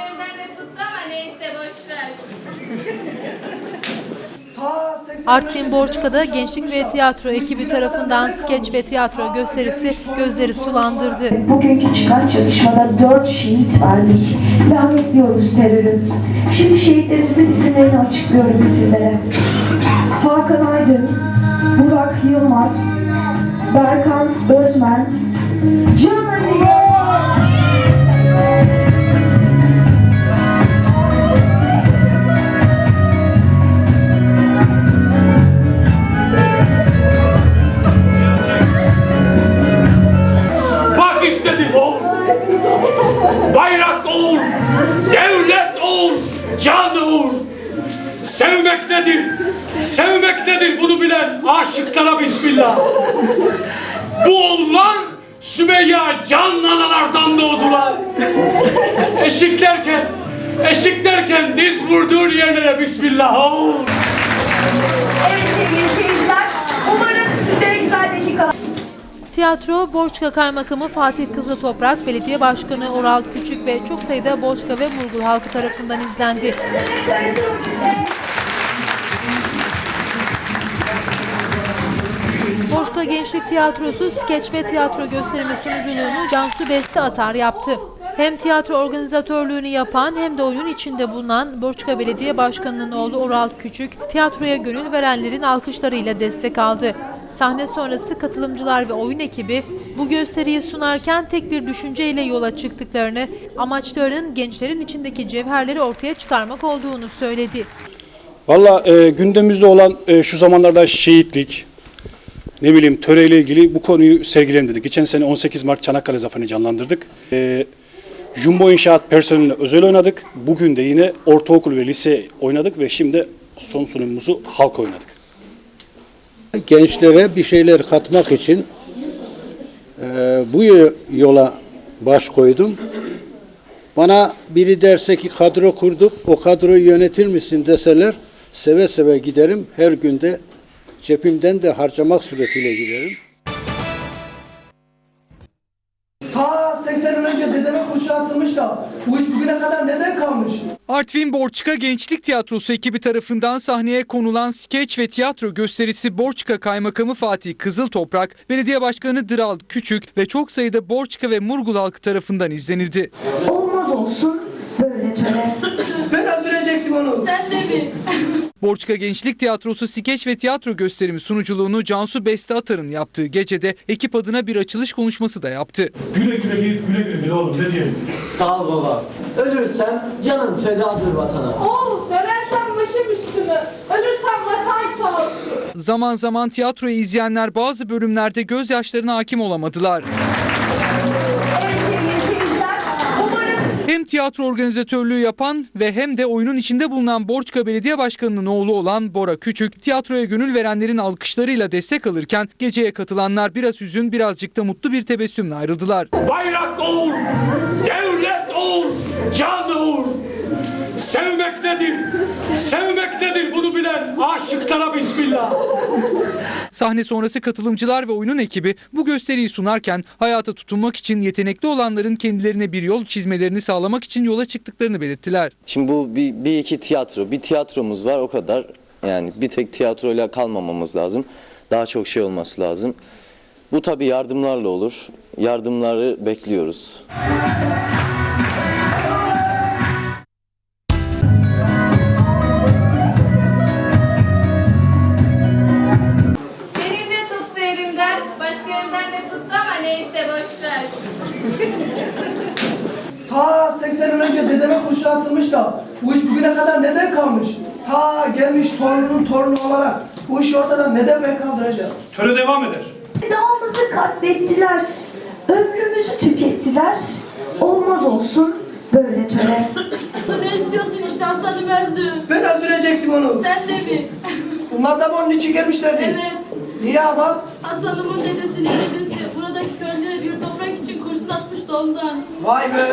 yönden de tuttu ama neyse boş ver. Artvin Borçka'da gençlik ve tiyatro ekibi tarafından skeç ve tiyatro gösterisi gözleri sulandırdı. Bugünkü çıkan çatışmada dört şehit verdik. Lanetliyoruz terörü. Şimdi şehitlerimizin isimlerini açıklıyorum sizlere. Hakan Aydın, Burak Yılmaz, Berkant Özmen, Can istedim oğul. Bayrak oğul, devlet oğul, can oğul. Sevmek nedir? Sevmek nedir bunu bilen aşıklara bismillah. Bu oğullar Sümeyye can analardan doğdular. Eşiklerken, eşiklerken diz vurduğun yerlere bismillah oğul. Evet sevgili seyirciler, umarım sizlere güzel dakikalar. Tiyatro, Borçka Kaymakamı Fatih Kızıltoprak, Belediye Başkanı Oral Küçük ve çok sayıda Borçka ve Murgul halkı tarafından izlendi. Borçka Gençlik Tiyatrosu skeç ve tiyatro gösterimi sunuculuğunu Cansu Beste Atar yaptı. Hem tiyatro organizatörlüğünü yapan hem de oyun içinde bulunan Borçka Belediye Başkanı'nın oğlu Oral Küçük, tiyatroya gönül verenlerin alkışlarıyla destek aldı. Sahne sonrası katılımcılar ve oyun ekibi bu gösteriyi sunarken tek bir düşünceyle yola çıktıklarını, amaçlarının gençlerin içindeki cevherleri ortaya çıkarmak olduğunu söyledi. Valla e, gündemimizde olan e, şu zamanlarda şehitlik, ne bileyim töreyle ilgili bu konuyu sergileyelim dedik. Geçen sene 18 Mart Çanakkale Zaferi'ni canlandırdık. E, Jumbo İnşaat personeline özel oynadık. Bugün de yine ortaokul ve lise oynadık ve şimdi son sunumumuzu halk oynadık. Gençlere bir şeyler katmak için e, bu yo- yola baş koydum. Bana biri derse ki kadro kurduk, o kadroyu yönetir misin deseler seve seve giderim. Her günde cebimden de harcamak suretiyle giderim. 80 yıl önce dedeme kurşun atılmış da bu iş bugüne kadar neden kalmış? Artvin Borçka Gençlik Tiyatrosu ekibi tarafından sahneye konulan skeç ve tiyatro gösterisi Borçka Kaymakamı Fatih Kızıltoprak, Belediye Başkanı Dıral Küçük ve çok sayıda Borçka ve Murgul halkı tarafından izlenildi. Olmaz olsun böyle töre. Ben öldürecektim onu. Sen de mi? Borçka Gençlik Tiyatrosu skeç ve tiyatro gösterimi sunuculuğunu Cansu Beste Atar'ın yaptığı gecede ekip adına bir açılış konuşması da yaptı. Güle güle git, güle güle git oğlum ne diyelim. Sağ ol baba. Ölürsem canım fedadır vatana. Oğul dönersem başım üstüme. Ölürsem vatan sağ olsun. Zaman zaman tiyatroyu izleyenler bazı bölümlerde gözyaşlarına hakim olamadılar. Tiyatro organizatörlüğü yapan ve hem de oyunun içinde bulunan Borçka Belediye Başkanı'nın oğlu olan Bora Küçük, tiyatroya gönül verenlerin alkışlarıyla destek alırken geceye katılanlar biraz hüzün birazcık da mutlu bir tebessümle ayrıldılar. Bayrak oğul, devlet oğul, can nedir? Sevmek nedir bunu bilen aşıklara bismillah. Sahne sonrası katılımcılar ve oyunun ekibi bu gösteriyi sunarken hayata tutunmak için yetenekli olanların kendilerine bir yol çizmelerini sağlamak için yola çıktıklarını belirttiler. Şimdi bu bir, bir iki tiyatro. Bir tiyatromuz var o kadar. Yani bir tek tiyatroyla kalmamamız lazım. Daha çok şey olması lazım. Bu tabii yardımlarla olur. Yardımları bekliyoruz. Ta 80 yıl önce dedeme kurşun atılmış da bu iş bugüne kadar neden kalmış? Ta gelmiş torunun torunu olarak bu işi ortadan neden ben kaldıracağım? Töre devam eder. Dağımızı katlettiler. Ömrümüzü tükettiler. Olmaz olsun böyle töre. Ne istiyorsun işte Hasan'ım öldü. Ben öldürecektim onu. Sen de mi? Bunlar da onun için gelmişlerdi. Evet. Niye ama? Hasan'ımın dedesinin dedesi buradaki köylere bir toprak için kurşun atmıştı ondan. Vay be!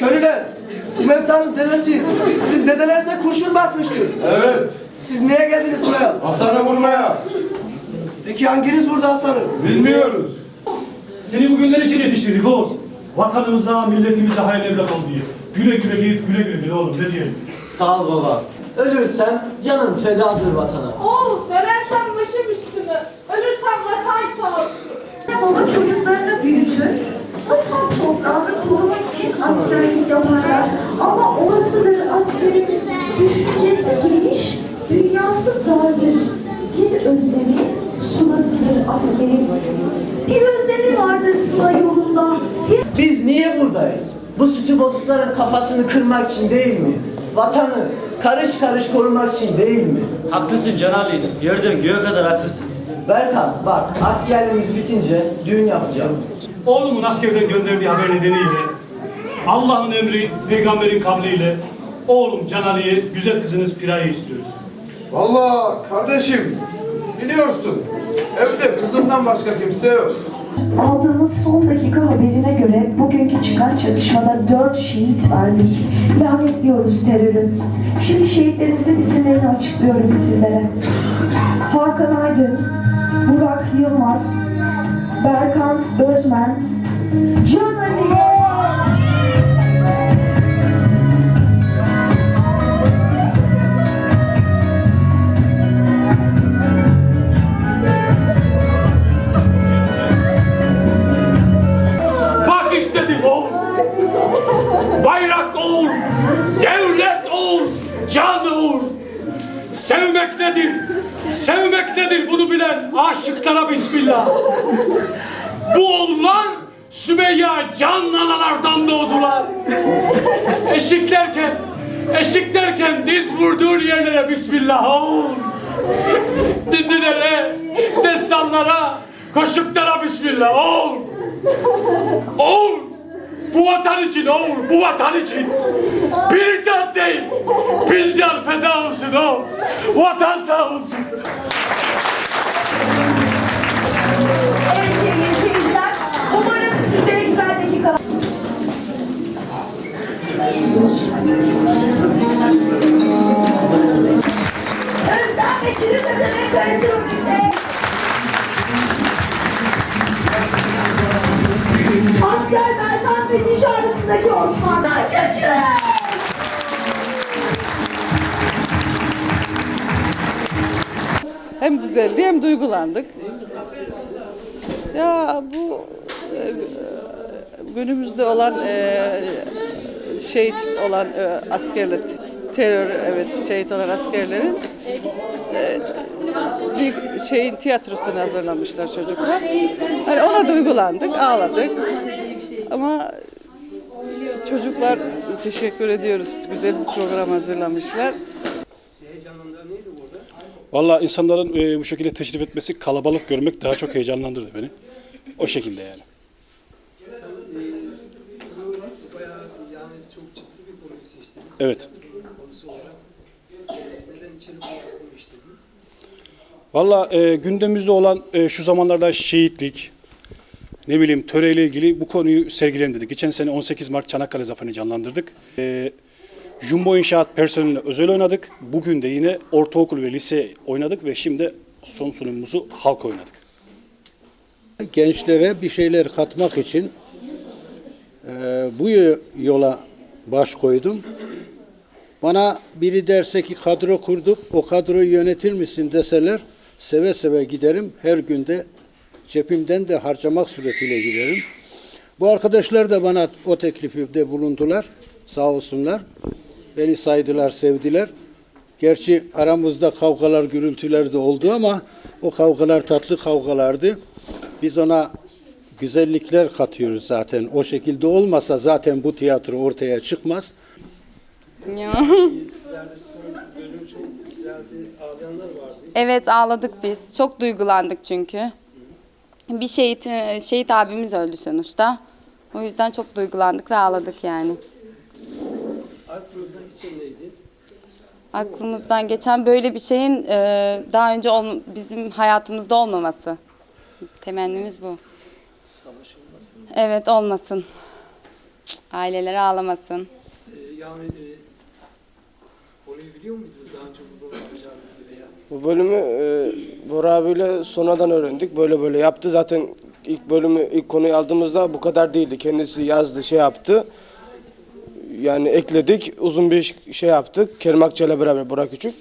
Köylüler! Bu meftanın dedesi. Sizin dedelerse kurşun mu atmıştı? Evet, Siz niye geldiniz buraya? Hasan'ı vurmaya. Peki hanginiz vurdu Hasan'ı? Bilmiyoruz. Seni bugünler için yetiştirdik oğul. Vatanımıza, milletimize hayırlı evlat ol diye. Güle güle git, güle güle git oğlum ne diyelim. Sağ ol baba. Ölürsem canım fedadır vatana. Oh dönersem başım üstüme. Ölürsem vatan sağ olsun. Baba çocuklarını büyütür. Vatan toprağını korumak askerlik yaparlar. Ama olasıdır askerin düşüncesi geniş, dünyası dardır. Bir özlemi sulasıdır askerin. Bir özlemi vardır sıla yolunda. Bir Biz niye buradayız? Bu sütü bozukların kafasını kırmak için değil mi? Vatanı karış karış korumak için değil mi? Haklısın Can Ali. Yerden göğe kadar haklısın. Berkan bak askerliğimiz bitince düğün yapacağım. Oğlumun askerden gönderdiği haber nedeniyle Allah'ın emri, peygamberin kavliyle oğlum Can Ali'ye güzel kızınız Pira'yı istiyoruz. Vallahi kardeşim biliyorsun evde kızımdan başka kimse yok. Aldığımız son dakika haberine göre bugünkü çıkan çatışmada 4 şehit verdik. Lanetliyoruz terörü. Şimdi şehitlerimizin isimlerini açıklıyorum sizlere. Hakan Aydın, Burak Yılmaz, Berkant Özmen, Can Ali. Nedir? Sevmek nedir bunu bilen aşıklara bismillah. Bu oğullar Sümeyye can analardan doğdular. Eşiklerken, eşiklerken diz vurduğun yerlere bismillah oğul. Dindilere, destanlara, koşuklara bismillah oğul. Oğul! Bu vatan için oğul, bu vatan için. Bir can değil, bin can feda olsun oğul. Vatan sağ olsun. Güzeldi hem duygulandık. Ya bu e, günümüzde olan e, şehit olan e, askerler, terör evet şehit olan askerlerin bir şeyin tiyatrosunu hazırlamışlar çocuklar. Hani ona duygulandık, ağladık. Ama çocuklar teşekkür ediyoruz. Güzel bir program hazırlamışlar. Vallahi insanların e, bu şekilde teşrif etmesi, kalabalık görmek daha çok heyecanlandırdı beni. O şekilde yani. Evet. Valla e, gündemimizde olan e, şu zamanlarda şehitlik, ne bileyim töreyle ilgili bu konuyu sergileyelim. Geçen sene 18 Mart Çanakkale Zaferi'ni canlandırdık. E, Jumbo İnşaat personeline özel oynadık. Bugün de yine ortaokul ve lise oynadık ve şimdi son sunumumuzu halk oynadık. Gençlere bir şeyler katmak için e, bu yola baş koydum. Bana biri derse ki kadro kurduk, o kadroyu yönetir misin deseler seve seve giderim. Her günde cebimden de harcamak suretiyle giderim. Bu arkadaşlar da bana o teklifde bulundular. Sağ olsunlar. Beni saydılar, sevdiler. Gerçi aramızda kavgalar, gürültüler de oldu ama o kavgalar tatlı kavgalardı. Biz ona güzellikler katıyoruz zaten. O şekilde olmasa zaten bu tiyatro ortaya çıkmaz. Ya. Evet ağladık biz. Çok duygulandık çünkü. Bir şehit, şehit abimiz öldü sonuçta. O yüzden çok duygulandık ve ağladık yani. Neydi? Aklımızdan geçen böyle bir şeyin e, daha önce ol- bizim hayatımızda olmaması. Temennimiz bu. Savaş olmasın. Evet olmasın. Aileler ağlamasın. Ee, yani e, konuyu biliyor muydunuz daha önce bunu yapacağınızı veya? Bu bölümü e, Bora abiyle sonradan öğrendik. Böyle böyle yaptı. Zaten ilk bölümü, ilk konuyu aldığımızda bu kadar değildi. Kendisi yazdı, şey yaptı. Yani ekledik. Uzun bir şey yaptık. Kerim Akça ile beraber Burak Küçük.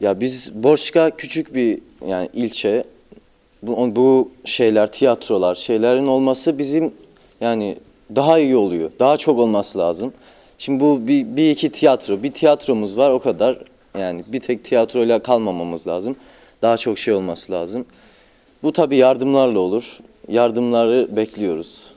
Ya biz Borçka küçük bir yani ilçe. Bu, bu şeyler, tiyatrolar, şeylerin olması bizim yani daha iyi oluyor. Daha çok olması lazım. Şimdi bu bir, bir iki tiyatro, bir tiyatromuz var o kadar. Yani bir tek tiyatroyla kalmamamız lazım. Daha çok şey olması lazım. Bu tabii yardımlarla olur. Yardımları bekliyoruz.